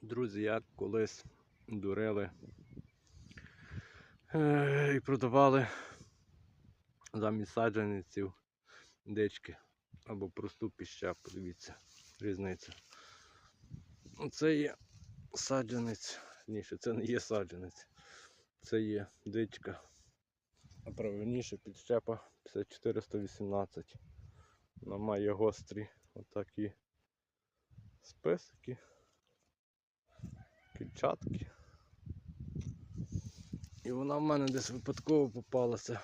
Друзі, як колись дурили е, і продавали замість саджаниців дички або просту піща, подивіться, різниця. Оце є саджанець, ніше, це не є саджанець, це є дичка. А правильніше підщепа 5418. Вона має гострі отакі списики, кільчатки. І вона в мене десь випадково попалася.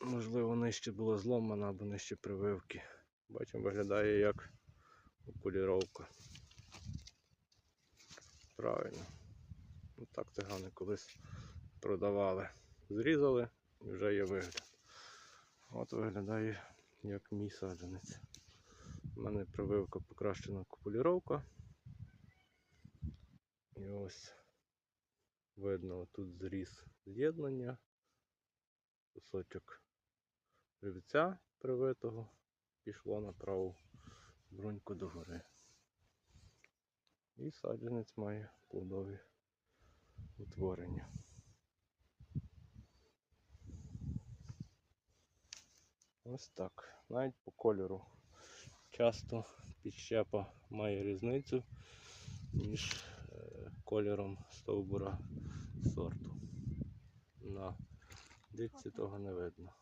Можливо, нижче була зломана або нижче прививки. Бачимо, виглядає як окуліровка. Правильно. Ну так цигани колись продавали. Зрізали і вже є вигляд. От виглядає як мій саджанець. У мене прививка покращена купуліровка. І ось видно тут зріз з'єднання, кусочок живця привитого пішло на праву бруньку догори. І саджанець має плодові утворення. Ось так. Навіть по кольору. Часто підщепа має різницю між кольором стовбура сорту. На дичці того не видно.